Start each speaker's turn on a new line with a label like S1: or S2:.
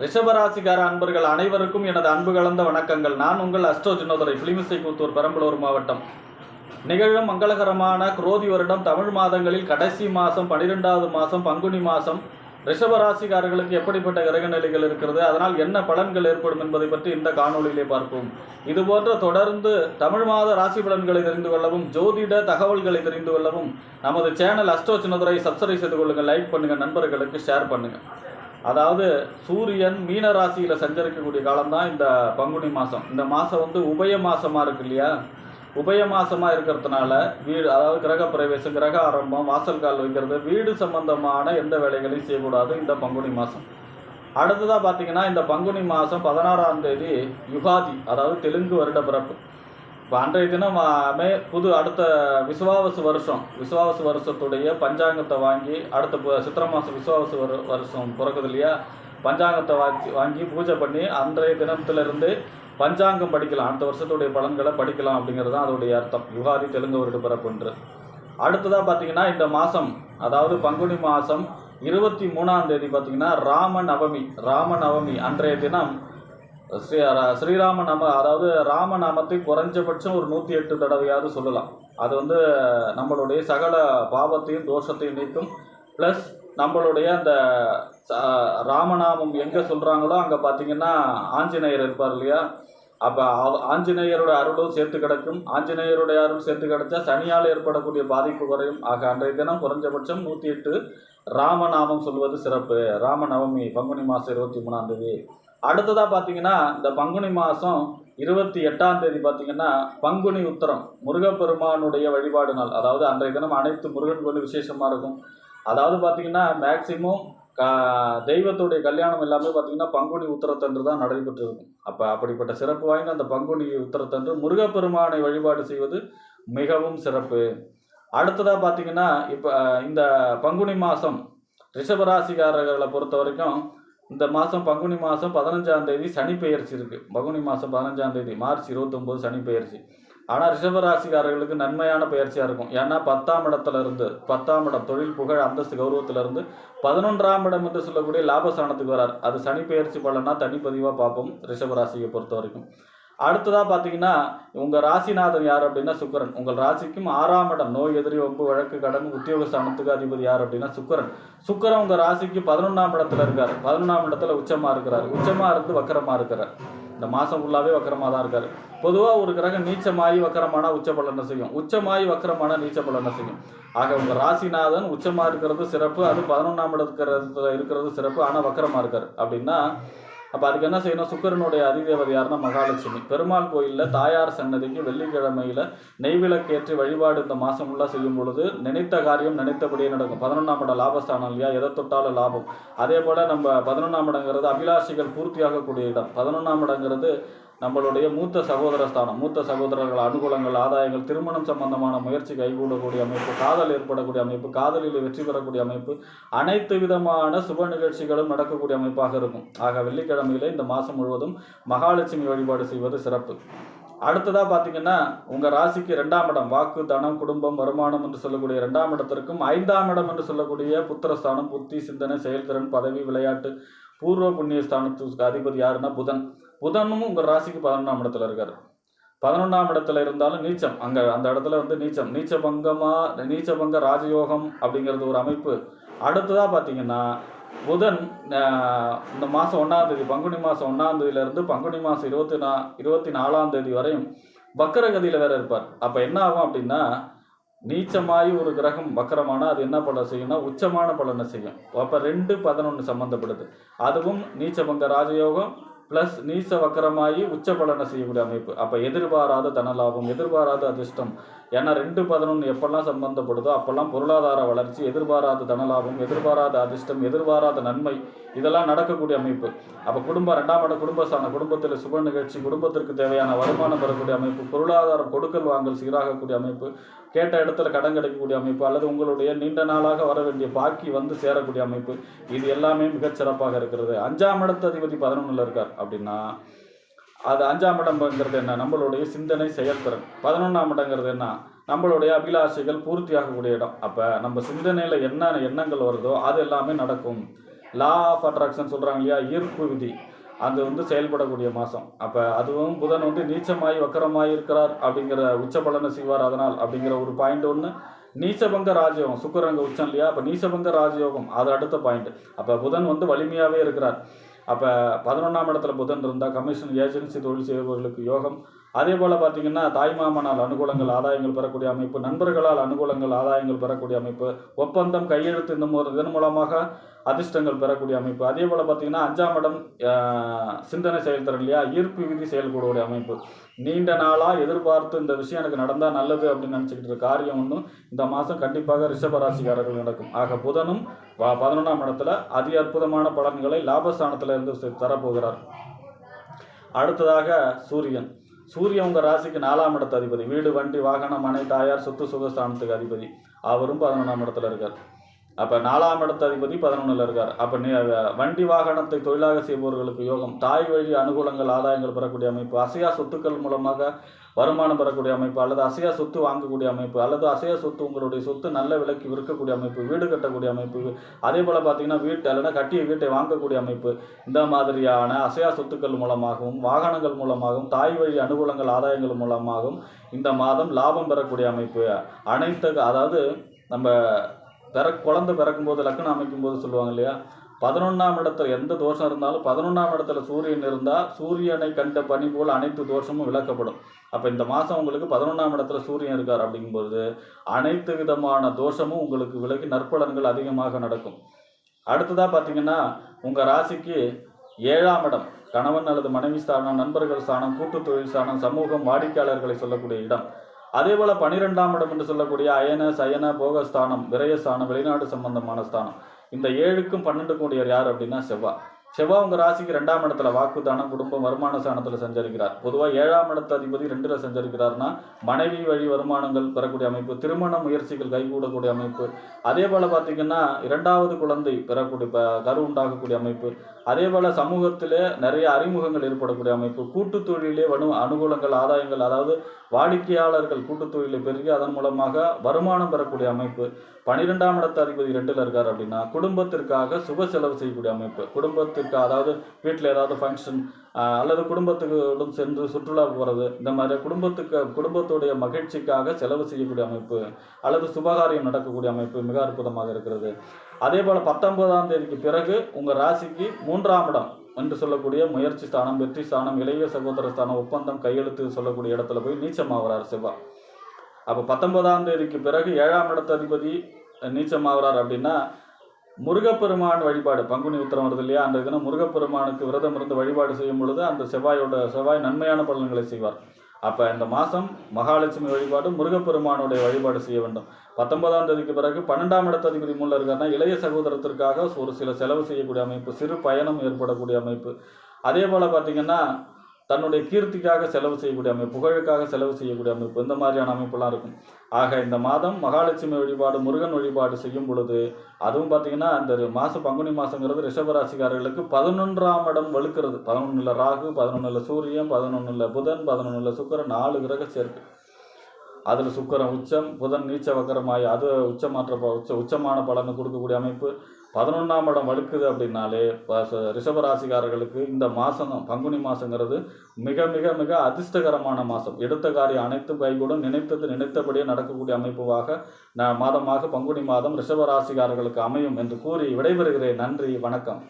S1: ரிஷபராசிகார அன்பர்கள் அனைவருக்கும் எனது அன்பு கலந்த வணக்கங்கள். நான் உங்கள் அஸ்ட்ரோ சின்னதுரை பிலிமிசை கூத்தூர் பெரம்பலூர் மாவட்டம். நிகழும் மங்களகரமான குரோதி வருடம் தமிழ் மாதங்களில் கடைசி மாதம் பன்னிரெண்டாவது மாதம் பங்குனி மாதம் ரிஷபராசிக்காரர்களுக்கு எப்படிப்பட்ட கிரக நிலைகள் இருக்கிறது அதனால் என்ன பலன்கள் ஏற்படும் என்பதை பற்றி இந்த காணொலியிலே பார்ப்போம். இதுபோன்ற தொடர்ந்து தமிழ் மாத ராசி பலன்களை தெரிந்து கொள்ளவும் ஜோதிட தகவல்களை தெரிந்து கொள்ளவும் நமது சேனல் அஸ்டோ சின்னதுரை சப்ஸ்கிரைப் செய்து கொள்ளுங்கள் லைக் பண்ணுங்கள் நண்பர்களுக்கு ஷேர் பண்ணுங்கள் அதாவது சூரியன் மீன ராசியில் சஞ்சரிக்கக்கூடிய காலம்தான் இந்த பங்குனி மாதம் இந்த மாதம் வந்து உபய மாதமாக இருக்கு இல்லையா? உபய மாதமாக இருக்கிறதுனால வீடு அதாவது கிரக பிரவேசம் கிரக ஆரம்பம் வாசல் கால் வைக்கிறது வீடு சம்பந்தமான எந்த வேலைகளையும் செய்யக்கூடாது இந்த பங்குனி மாதம் அடுத்ததாக பார்த்தீங்கன்னா இந்த பங்குனி மாதம் பதினாறாம் தேதி யுகாதி அதாவது தெலுங்கு வருட பிறப்பு. இப்போ அன்றைய தினம் மே புது அடுத்த விசுவாவசு வருஷம் விசுவாவசு வருஷத்துடைய பஞ்சாங்கத்தை வாங்கி அடுத்த சித்திர சித்திரை மாதம் விசுவாவசு வரு வருஷம் பிறக்குது இல்லையா? பஞ்சாங்கத்தை வாங்கி வாங்கி பூஜை பண்ணி அன்றைய தினத்திலிருந்து பஞ்சாங்கம் படிக்கலாம். அடுத்த வருஷத்துடைய பலன்களை படிக்கலாம் அப்படிங்கிறது தான் அதோடைய அர்த்தம். யுகாதி தெலுங்கு வருட பிறப்புன்று அடுத்ததாக பார்த்தீங்கன்னா இந்த மாதம் அதாவது பங்குனி மாதம் இருபத்தி மூணாம் தேதி பார்த்தீங்கன்னா ராம நவமி ராம நவமி அன்றைய தினம் ஸ்ரீ ஸ்ரீராம நாம அதாவது ராமநாமத்தை குறைஞ்சபட்சம் ஒரு நூற்றி எட்டு தடவையாவது சொல்லலாம். அது வந்து நம்மளுடைய சகல பாவத்தையும் தோஷத்தையும் நீக்கும். ப்ளஸ் நம்மளுடைய அந்த ச- ராமநாமம் எங்கே சொல்கிறாங்களோ அங்கே பார்த்தீங்கன்னா ஆஞ்சநேயர் இருப்பார் இல்லையா? அப்போ ஆஞ்சநேயரோட அருளும் சேர்த்து கிடக்கும். ஆஞ்சநேயருடைய அருள் சேர்த்து கிடைச்சா சனியால் ஏற்படக்கூடிய பாதிப்பு குறையும். ஆக அன்றைய தினம் குறைஞ்சபட்சம் நூற்றி எட்டு ராமநாமம் சொல்வது சிறப்பு. ராமநவமி பங்குனி மாதம் இருபத்தி மூணாம் தேதி. அடுத்ததாக பார்த்தீங்கன்னா இந்த பங்குனி மாதம் இருபத்தி எட்டாம் தேதி பார்த்தீங்கன்னா பங்குனி உத்தரம் முருகப்பெருமானுடைய வழிபாடு நாள். அதாவது அன்றைய தினம் அனைத்து முருகன் கோயில் விசேஷமாக இருக்கும். அதாவது பார்த்தீங்கன்னா மேக்சிமம் க தெய்வத்துடைய கல்யாணம் எல்லாமே பார்த்தீங்கன்னா பங்குனி உத்தரத்தன்று தான் நடைபெற்று இருக்கும் அப்போ அப்படிப்பட்ட சிறப்பு வாய்ந்த அந்த பங்குனி உத்தரத்தன்று முருகப்பெருமானை வழிபாடு செய்வது மிகவும் சிறப்பு. அடுத்ததாக பார்த்தீங்கன்னா இப்போ இந்த பங்குனி மாதம் ரிஷபராசிக்காரர்களை பொறுத்த வரைக்கும் இந்த மாதம் பங்குனி மாதம் பதினஞ்சாம் தேதி சனி பெயர்ச்சி இருக்குது பங்குனி மாதம் பதினஞ்சாம் தேதி மார்ச் இருபத்தொம்போது சனி பெயர்ச்சி ஆனால் ரிஷபராசிக்காரர்களுக்கு நன்மையான பயிற்சியாக இருக்கும். ஏன்னா பத்தாம் இடத்துல இருந்து பத்தாம் இடம் தொழில் புகழ் அந்தஸ்து கௌரவத்திலிருந்து பதினொன்றாம் இடம் என்று சொல்லக்கூடிய லாபஸ்தானத்துக்கு வரார். அது சனி பயிற்சி பலனா தனிப்பதிவாக பார்ப்போம் ரிஷபராசியை பொறுத்த வரைக்கும். அடுத்ததாக பார்த்தீங்கன்னா உங்கள் ராசிநாதன் யார் அப்படின்னா சுக்கரன். உங்கள் ராசிக்கும் ஆறாம் இடம் நோய் எதிரி ஒம்பு வழக்கு கடன் உத்தியோக ஸ்தானத்துக்கு அதிபதி யார் அப்படின்னா சுக்கரன். சுக்கரன் உங்கள் ராசிக்கு பதினொன்றாம் இடத்துல இருக்கார். பதினொன்றாம் இடத்துல உச்சமாக இருக்கிறார். உச்சமாக இருந்து வக்கரமாக இருக்கிறார். இந்த மாதம் ஃபுல்லாகவே வக்கரமாக தான் இருக்கார். பொதுவாக ஒரு கிரகம் நீச்சமாயி வக்கரமான உச்ச பலனை செய்யும்? உச்சமாயி வக்கரமான நீச்ச பலனை செய்யும்? ஆக உங்கள் ராசிநாதன் உச்சமாக இருக்கிறது சிறப்பு. அது பதினொன்றாம் இடத்துல இருக்கிறது சிறப்பு. ஆனால் வக்கரமாக இருக்கார். அப்படின்னா அப்போ அதுக்கு என்ன செய்யணும்? சுக்கிரனுடைய அதிதேவதை யாருன்னா மகாலட்சுமி. பெருமாள் கோயிலில் தாயார் சன்னதிக்கு வெள்ளிக்கிழமையில் நெய்விளக்கேற்றி வழிபாடு இந்த மாதம் ஃபுல்லாக செய்யும் பொழுது நினைத்த காரியம் நினைத்தபடியே நடக்கும். பதினொன்றாம் இடம் லாபஸ்தானம் இல்லையா? எதை தொட்டாலும் லாபம்? அதே போல் நம்ம பதினொன்றாம் இடங்கிறது அபிலாஷிகள் பூர்த்தியாகக்கூடிய இடம். பதினொன்றாம் இடங்கிறது நம்மளுடைய மூத்த சகோதர ஸ்தானம் மூத்த சகோதரர்கள் அனுகூலங்கள் ஆதாயங்கள் திருமணம் சம்பந்தமான முயற்சி கைகூடக்கூடிய அமைப்பு காதல் ஏற்படக்கூடிய அமைப்பு காதலில் வெற்றி பெறக்கூடிய அமைப்பு அனைத்து விதமான சுப நிகழ்ச்சிகளும் நடக்கக்கூடிய அமைப்பாக இருக்கும். ஆக வெள்ளிக்கிழமையிலே இந்த மாதம் முழுவதும் மகாலட்சுமி வழிபாடு செய்வது சிறப்பு. அடுத்ததாக பார்த்தீங்கன்னா உங்கள் ராசிக்கு ரெண்டாம் இடம் வாக்கு தனம் குடும்பம் வருமானம் என்று சொல்லக்கூடிய ரெண்டாம் இடத்திற்கும் ஐந்தாம் இடம் என்று சொல்லக்கூடிய புத்திரஸ்தானம் புத்தி சிந்தனை செயல்திறன் பதவி விளையாட்டு பூர்வ புண்ணிய ஸ்தானத்துக்கு அதிபதி யாருன்னா புதன். புதனும் உங்கள் ராசிக்கு பதினொன்றாம் இடத்துல இருக்கார். பதினொன்றாம் இடத்துல இருந்தாலும் நீச்சம். அங்கே அந்த இடத்துல வந்து நீச்சம். நீச்ச பங்கமாக நீச்ச பங்க ராஜயோகம் அப்படிங்கிறது ஒரு அமைப்பு. அடுத்ததாக பார்த்தீங்கன்னா புதன் இந்த மாதம் ஒன்றாம் தேதி பங்குனி மாதம் ஒன்றாம் தேதியிலேருந்து பங்குனி மாதம் இருபத்தி நா இருபத்தி நாலாம் தேதி வரையும் வக்கரகதியில் வேற இருப்பார். அப்போ என்ன ஆகும் அப்படின்னா நீச்சமாயி ஒரு கிரகம் வக்கரமானால் அது என்ன பலன் செய்யும்னா உச்சமான பலனை செய்யும். அப்போ ரெண்டு பதினொன்று சம்மந்தப்படுது அதுவும் நீச்சபங்க ராஜயோகம் ப்ளஸ் நீச வக்கரமாயி உச்ச பலனை செய்யக்கூடிய அமைப்பு. அப்போ எதிர்பாராத தனலாபம் எதிர்பாராத அதிர்ஷ்டம் ஏன்னா ரெண்டு பதினொன்று எப்பெல்லாம் சம்பந்தப்படுதோ அப்பெல்லாம் பொருளாதார வளர்ச்சி எதிர்பாராத தனலாபம் எதிர்பாராத அதிர்ஷ்டம் எதிர்பாராத நன்மை இதெல்லாம் நடக்கக்கூடிய அமைப்பு. அப்போ குடும்பம் ரெண்டாம் இடம் குடும்பஸ்தான குடும்பத்தில் சுப நிகழ்ச்சி குடும்பத்திற்கு தேவையான வருமானம் பெறக்கூடிய அமைப்பு பொருளாதாரம் கொடுக்கல் வாங்கல் சீராகக்கூடிய அமைப்பு கேட்ட இடத்துல கடன் கிடைக்கக்கூடிய அமைப்பு அல்லது உங்களுடைய நீண்ட நாளாக வர வேண்டிய பாக்கி வந்து சேரக்கூடிய அமைப்பு இது எல்லாமே மிகச் சிறப்பாக இருக்கிறது. அஞ்சாம் இடத்து அதிபதி பதினொன்றில் இருக்கார் அப்படின்னா அது அஞ்சாம் இடம்ங்கிறது என்ன? நம்மளுடைய சிந்தனை செயல்திறன். பதினொன்றாம் இடங்கிறது என்ன? நம்மளுடைய அபிலாஷைகள் பூர்த்தியாகக்கூடிய இடம். அப்போ நம்ம சிந்தனையில் என்ன எண்ணங்கள் வருதோ அது எல்லாமே நடக்கும். லா ஆஃப் அட்ராக்ஷன் சொல்கிறாங்க இல்லையா? ஈர்ப்பு விதி. அது வந்து செயல்படக்கூடிய மாதம் அப்போ அதுவும் புதன் வந்து நீச்சமாய் வக்கரமாய் இருக்கிறார் அப்படிங்கிற உச்ச பலனை செய்வார் அதனால் அப்படிங்கிற ஒரு பாயிண்ட் ஒன்று நீச்சபங்க ராஜயோகம். சுக்கரங்க உச்சம் இல்லையா? அப்போ நீச்சபங்க ராஜயோகம். அது அடுத்த பாயிண்ட் அப்போ புதன் வந்து வலிமையாகவே இருக்கிறார். அப்போ பதினொன்றாம் இடத்துல புதன் இருந்தால் கமிஷன் ஏஜென்சி தொழில் செய்பவர்களுக்கு யோகம் அதே போல் பார்த்தீங்கன்னா தாய்மாமனால் அனுகூலங்கள் ஆதாயங்கள் பெறக்கூடிய அமைப்பு நண்பர்களால் அனுகூலங்கள் ஆதாயங்கள் பெறக்கூடிய அமைப்பு ஒப்பந்தம் கையெழுத்து இந்த இதன் மூலமாக அதிர்ஷ்டங்கள் பெறக்கூடிய அமைப்பு. அதே போல் பார்த்தீங்கன்னா அஞ்சாம் இடம் சிந்தனை செயல்திறன் இல்லையா? ஈர்ப்பு விதி செயல்கூடக்கூடிய அமைப்பு. நீண்ட நாளாக எதிர்பார்த்து இந்த விஷயம் எனக்கு நடந்தால் நல்லது அப்படின்னு நினச்சிக்கிட்டு இருக்க காரியம் ஒன்றும் இந்த மாதம் கண்டிப்பாக ரிஷபராசிக்காரர்கள் நடக்கும். ஆக புதனும் பதினொன்றாம் இடத்துல அதி அற்புதமான பலன்களை லாபஸ்தானத்தில் இருந்து செ- தரப்போகிறார். அடுத்ததாக சூரியன். சூரியன் உங்கள் ராசிக்கு நாலாம் இடத்து அதிபதி. வீடு வண்டி வாகனம் மனை தாயார் சொத்து சுகஸ்தானத்துக்கு அதிபதி. அவரும் பதினொன்றாம் இடத்துல இருக்கார். அப்போ நாலாம் இடத்து அதிபதி பதினொன்றில் இருக்கார். அப்போ நீ வண்டி வாகனத்தை தொழிலாக செய்பவர்களுக்கு யோகம். தாய் வழி அனுகூலங்கள் ஆதாயங்கள் பெறக்கூடிய அமைப்பு. அசையா சொத்துக்கள் மூலமாக வருமானம் பெறக்கூடிய அமைப்பு அல்லது அசையா சொத்து வாங்கக்கூடிய அமைப்பு அல்லது அசையா சொத்து உங்களுடைய சொத்து நல்ல விலைக்கு விற்கக்கூடிய அமைப்பு வீடு கட்டக்கூடிய அமைப்பு அதே போல் பார்த்தீங்கன்னா வீட்டு அல்லனா கட்டிய வீட்டை வாங்கக்கூடிய அமைப்பு. இந்த மாதிரியான அசையா சொத்துக்கள் மூலமாகவும் வாகனங்கள் மூலமாகவும் தாய் வழி அனுகூலங்கள் ஆதாயங்கள் மூலமாகவும் இந்த மாதம் லாபம் பெறக்கூடிய அமைப்பு. அனைத்து அதாவது நம்ம பிற குழந்தை பிறக்கும்போது லக்னம் அமைக்கும்போது சொல்லுவாங்க இல்லையா? பதினொன்றாம் இடத்துல எந்த தோஷம் இருந்தாலும் பதினொன்றாம் இடத்துல சூரியன் இருந்தால் சூரியனை கண்ட பனி போல் அனைத்து தோஷமும் விளக்கப்படும். அப்போ இந்த மாதம் உங்களுக்கு பதினொன்றாம் இடத்துல சூரியன் இருக்கார் அப்படிங்கும்போது அனைத்து விதமான தோஷமும் உங்களுக்கு விலகி நற்பலன்கள் அதிகமாக நடக்கும். அடுத்ததாக பார்த்தீங்கன்னா உங்கள் ராசிக்கு ஏழாம் இடம் கணவன் அல்லது மனைவி ஸ்தானம் நண்பர்கள் ஸ்தானம் கூட்டு தொழில் ஸ்தானம் சமூகம் வாடிக்கையாளர்களை சொல்லக்கூடிய இடம். அதே போல் பனிரெண்டாம் இடம் என்று சொல்லக்கூடிய அயன சயன போகஸ்தானம் விரயஸ்தானம் வெளிநாடு சம்பந்தமான ஸ்தானம். இந்த ஏழுக்கும் பன்னெண்டு கூடியவர் யார் அப்படின்னா செவ்வாய் செவ்வாய் உங்கள் ராசிக்கு ரெண்டாம் இடத்துல வாக்குதானம் குடும்பம் வருமான ஸ்தானத்தில் சஞ்சரிக்கிறார். பொதுவாக ஏழாம் இடத்த அதிபதி ரெண்டில் சஞ்சரிக்கிறார்னா மனைவி வழி வருமானங்கள் பெறக்கூடிய அமைப்பு திருமண முயற்சிகள் கைகூடக்கூடிய அமைப்பு. அதே போல் பார்த்தீங்கன்னா இரண்டாவது குழந்தை பெறக்கூடிய கரு உண்டாகக்கூடிய அமைப்பு. அதே போல் சமூகத்தில் நிறைய அறிமுகங்கள் ஏற்படக்கூடிய அமைப்பு. கூட்டுத் தொழிலே வனு அனுகூலங்கள் ஆதாயங்கள் அதாவது வாடிக்கையாளர்கள் கூட்டுத் தொழிலை பெருகி அதன் மூலமாக வருமானம் பெறக்கூடிய அமைப்பு. பன்னிரெண்டாம் இடத்து அதிபதி ரெண்டில் இருக்கார் அப்படின்னா குடும்பத்திற்காக சுப செலவு செய்யக்கூடிய அமைப்பு. குடும்பத்திற்கு அதாவது வீட்டில் ஏதாவது ஃபங்க்ஷன் அல்லது குடும்பத்துடன் சென்று சுற்றுலா போகிறது இந்த மாதிரி குடும்பத்துக்கு குடும்பத்துடைய மகிழ்ச்சிக்காக செலவு செய்யக்கூடிய அமைப்பு அல்லது சுபகாரியம் நடக்கக்கூடிய அமைப்பு மிக அற்புதமாக இருக்கிறது. அதே போல் பத்தொன்பதாம் தேதிக்கு பிறகு உங்கள் ராசிக்கு மூன்றாம் இடம் என்று சொல்லக்கூடிய முயற்சி ஸ்தானம் வெற்றி ஸ்தானம் இளைய சகோதர ஸ்தானம் ஒப்பந்தம் கையெழுத்து சொல்லக்கூடிய இடத்துல போய் நீச்சமாகிறார் சிவா அப்போ பத்தொன்பதாம் தேதிக்கு பிறகு ஏழாம் இடத்த அதிபதி நீச்சமாகிறார் அப்படின்னா முருகப்பெருமான் வழிபாடு. பங்குனி உத்திரம் வருது இல்லையா? அந்த தினம் முருகப்பெருமானுக்கு விரதம் இருந்து வழிபாடு செய்யும் பொழுது அந்த செவ்வாயோட செவ்வாய் நன்மையான பலன்களை செய்வார். அப்போ இந்த மாதம் மகாலட்சுமி வழிபாடு முருகப்பெருமானுடைய வழிபாடு செய்ய வேண்டும். பத்தொன்பதாம் தேதிக்கு பிறகு பன்னெண்டாம் இடத்து அதிபதி மூலம் இருக்காருன்னா இளைய சகோதரத்திற்காக ஒரு சில செலவு செய்யக்கூடிய அமைப்பு சிறு பயணம் ஏற்படக்கூடிய அமைப்பு. அதே போல் பார்த்தீங்கன்னா தன்னுடைய கீர்த்திக்காக செலவு செய்யக்கூடிய அமைப்பு புகழுக்காக செலவு செய்யக்கூடிய அமைப்பு இந்த மாதிரியான அமைப்புலாம் இருக்கும். ஆக இந்த மாதம் மகாலட்சுமி வழிபாடு முருகன் வழிபாடு செய்யும் பொழுது அதுவும் பார்த்தீங்கன்னா அந்த மாதம் பங்குனி மாதங்கிறது ரிஷபராசிக்காரர்களுக்கு பதினொன்றாம் இடம் வலுக்கிறது. பதினொன்றில் ராகு பதினொன்றில் சூரியன் பதினொன்றில் புதன் பதினொன்றில் சுக்கரன் நாலு கிரக சேர்க்கு. அதில் சுக்கரன் உச்சம் புதன் நீச்ச வக்கரமாய் அது உச்சமாற்ற உச்ச உச்சமான பலனை கொடுக்கக்கூடிய அமைப்பு. பதினொன்றாம் இடம் வலுக்குது அப்படின்னாலே ப- ச- ரிஷபராசிக்காரர்களுக்கு இந்த மாதம் பங்குனி மாதங்கிறது மிக மிக மிக அதிர்ஷ்டகரமான மாதம் எடுத்த காரியம் அனைத்தும் கைகூடும் நினைத்தது நினைத்தபடியே நடக்கக்கூடிய அமைப்புவாக மாதமாக பங்குனி மாதம் ரிஷபராசிக்காரர்களுக்கு அமையும் என்று கூறி விடைபெறுகிறேன். நன்றி வணக்கம்.